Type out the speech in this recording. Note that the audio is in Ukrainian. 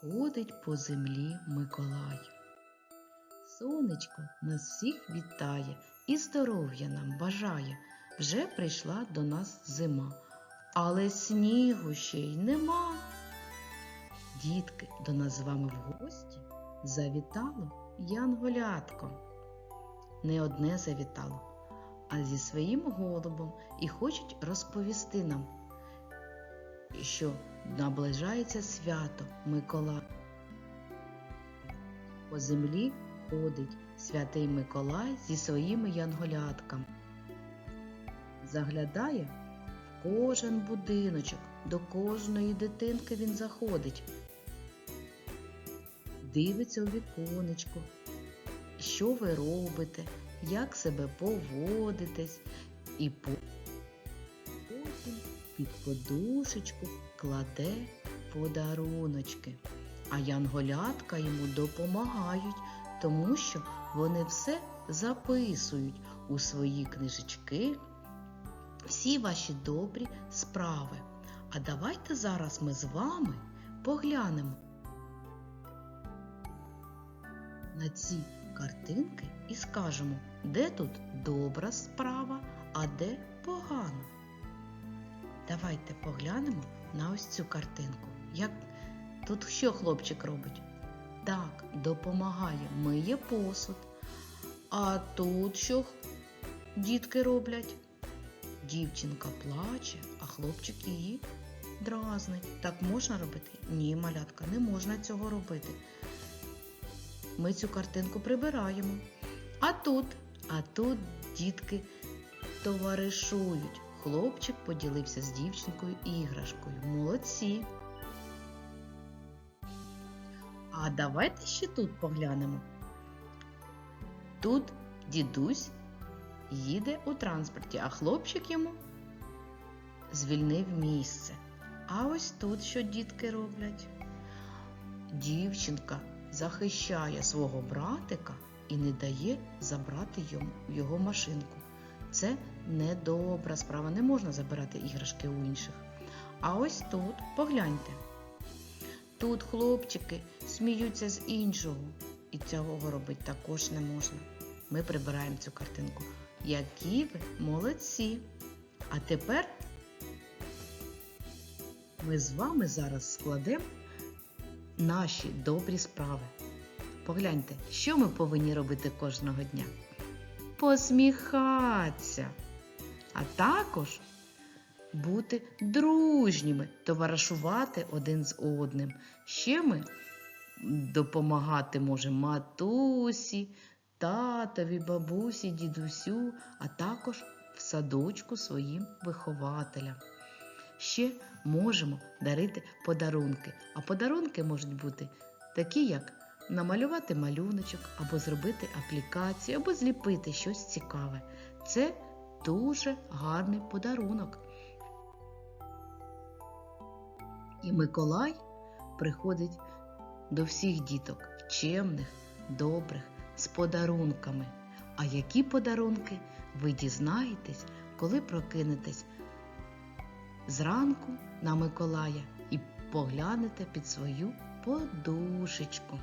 Ходить по землі Миколай. Сонечко нас всіх вітає і здоров'я нам бажає. Вже прийшла до нас зима, але снігу ще й нема. Дітки, до нас з вами в гості завітало янголятко. Не одне завітало, а зі своїм голубом і хочуть розповісти нам, що наближається свято Миколая. По землі ходить святий Миколай зі своїми янголятками. Заглядає в кожен будиночок, до кожної дитинки він заходить. Дивиться у віконечко, що ви робите, як себе поводитесь, і потім під подушечку кладе подаруночки. А янголятка йому допомагають, тому що вони все записують у свої книжечки, всі ваші добрі справи. А давайте зараз ми з вами поглянемо на ці картинки і скажемо, де тут добра справа, а де погана. Давайте поглянемо на ось цю картинку. Як тут що хлопчик робить? Так, допомагає, миє посуд. А тут що дітки роблять? Дівчинка плаче, а хлопчик її дразнить. Так можна робити? Ні, малятка, не можна цього робити. Ми цю картинку прибираємо. А тут, а тут дітки товаришують. Хлопчик поділився з дівчинкою іграшкою. Молодці. А давайте ще тут поглянемо. Тут дідусь їде у транспорті, а хлопчик йому звільнив місце. А ось тут що дітки роблять? Дівчинка захищає свого братика і не дає забрати йому його машинку. Це недобра справа, не можна забирати іграшки у інших. А ось тут погляньте. Тут хлопчики сміються з іншого, і цього робити також не можна. Ми прибираємо цю картинку. Які ви молодці! А тепер ми з вами зараз складемо наші добрі справи. Погляньте, що ми повинні робити кожного дня? Посміхатися, а також бути дружніми, товаришувати один з одним. Ще ми допомагати можемо матусі, татові, бабусі, дідусю, а також в садочку своїм вихователям. Ще можемо дарити подарунки, а подарунки можуть бути такі, як намалювати малюночок, або зробити аплікацію, або зліпити щось цікаве. Це дуже гарний подарунок. І Миколай приходить до всіх діток чемних, добрих, з подарунками. А які подарунки ви дізнаєтесь, коли прокинетесь зранку на Миколая і поглянете під свою подушечку.